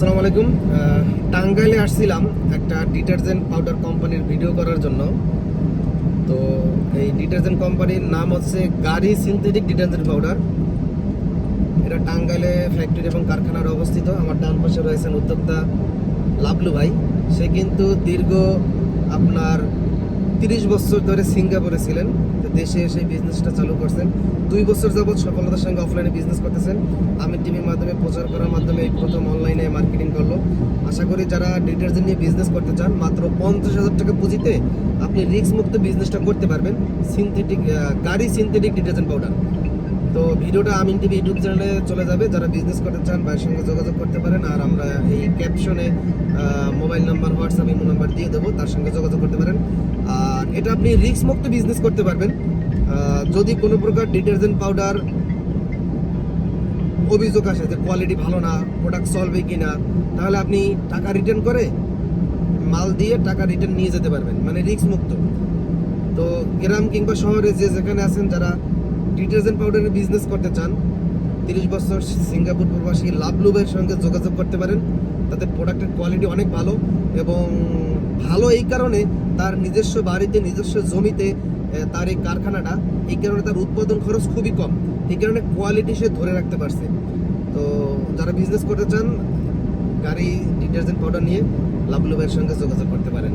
আসসালামু আলাইকুম। টাঙ্গাইলে আসছিলাম একটা ডিটারজেন্ট পাউডার কোম্পানির ভিডিও করার জন্য। তো এই ডিটারজেন্ট কোম্পানির নাম হচ্ছে গাড়ি সিনথেটিক ডিটারজেন্ট পাউডার। এটা টাঙ্গাইলে ফ্যাক্টরি এবং কারখানার অবস্থিত। আমার ডান পাশে রয়েছেন উদ্যোক্তা লাভলু ভাই। সে কিন্তু দীর্ঘ আপনার তিরিশ বছর ধরে সিঙ্গাপুরে ছিলেন। তো দেশে এসে বিজনেসটা চালু করছেন। দুই বছর যাবৎ সফলতার সঙ্গে অফলাইনে বিজনেস করতেছেন। আমি টিভির মাধ্যমে প্রচার করার মাধ্যমে এই প্রথম অনলাইনে মার্কেটিং করল। আশা করি যারা ডিটারজেন্ট নিয়ে বিজনেস করতে চান, মাত্র পঞ্চাশ হাজার টাকা পুঁজিতে আপনি রিস্ক মুক্ত বিজনেসটা করতে পারবেন। সিনথেটিক গাড়ি সিনথেটিক ডিটারজেন্ট পাউডার তো ভিডিওটা আমিন টিভি ইউটিউব চ্যানেলে চলে যাবে। যারা বিজনেস করতে চান, ভাইয়ের সঙ্গে যোগাযোগ করতে পারেন। আর আমরা এই ক্যাপশনে mobile number WhatsApp imo number দিয়ে দেবো। তার সঙ্গে যোগাযোগ করতে পারেন। আর এটা আপনি রিস্ক মুক্ত বিজনেস করতে পারবেন। যদি কোনো প্রকার ডিটারজেন্ট পাউডার অভিযোগ আসে যে কোয়ালিটি ভালো না প্রোডাক্ট চলবে কি না তাহলে আপনি টাকা রিটার্ন করে মাল দিয়ে টাকা রিটার্ন নিয়ে যেতে পারবেন মানে রিস্ক মুক্ত তো গ্রাম কিংবা শহরে যে যেখানে আছেন যারা ডিটারজেন্ট পাউডারের বিজনেস করতে চান, তিরিশ বছর সিঙ্গাপুর প্রবাসী লাভলুবের সঙ্গে যোগাযোগ করতে পারেন। তাদের প্রোডাক্টের কোয়ালিটি অনেক ভালো এবং ভালো এই কারণে তার নিজস্ব বাড়িতে, নিজস্ব জমিতে তার এই কারখানাটা, এই কারণে তার উৎপাদন খরচ খুবই কম। এই কারণে কোয়ালিটি সে ধরে রাখতে পারছে। তো যারা বিজনেস করতে চান, গাড়ি ডিটারজেন্ট পাউডার নিয়ে লাভলুবের সঙ্গে যোগাযোগ করতে পারেন।